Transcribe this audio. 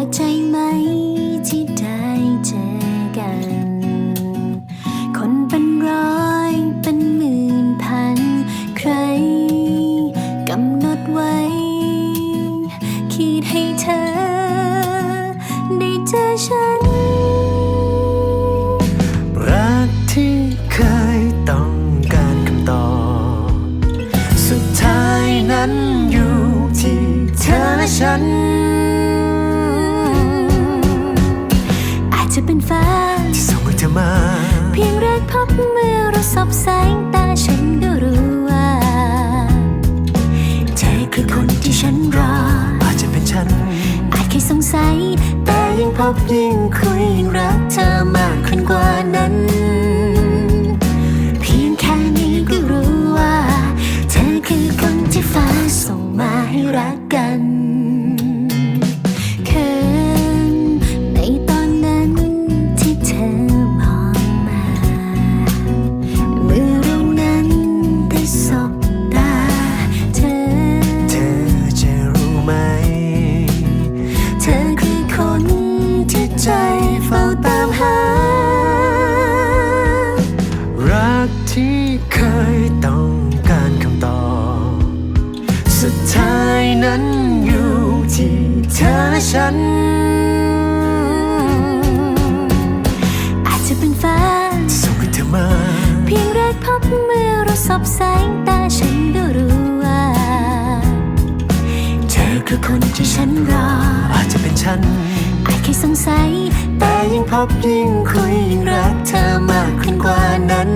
ลกใจไหมที่ได้เจอกัน คนเป็นร้อยเป็นหมื่นพัน ใครกำหนดไว้ คิดให้เธอ ได้เจอฉัน รักที่เคยต้องการคำตอบ สุดท้ายนั้นอยู่ที่เธอและฉัน อมา เพียงแรกพบเมื่อเราสบสายตาฉันก็รู้ว่า เธอคือคนที่ฉันรอ อาจจะเป็นฉัน อาจเคยสงสัย แต่ยิ่งพบยิ่งคุยยิ่งรักเธอมากขึ้นกว่านั้น ฉัน อาจจะเป็นฟ้าที่ส่งให้เธอมา เพียงแรกพบเมื่อเราสบสายตาฉันก็รู้ว่า เธอคือคนที่ฉันรอ อาจจะเป็นฉัน อาจเคยสงสัย แต่ยิ่งพบยิ่งคุยยิ่งรักเธอมากขึ้นกว่านั้น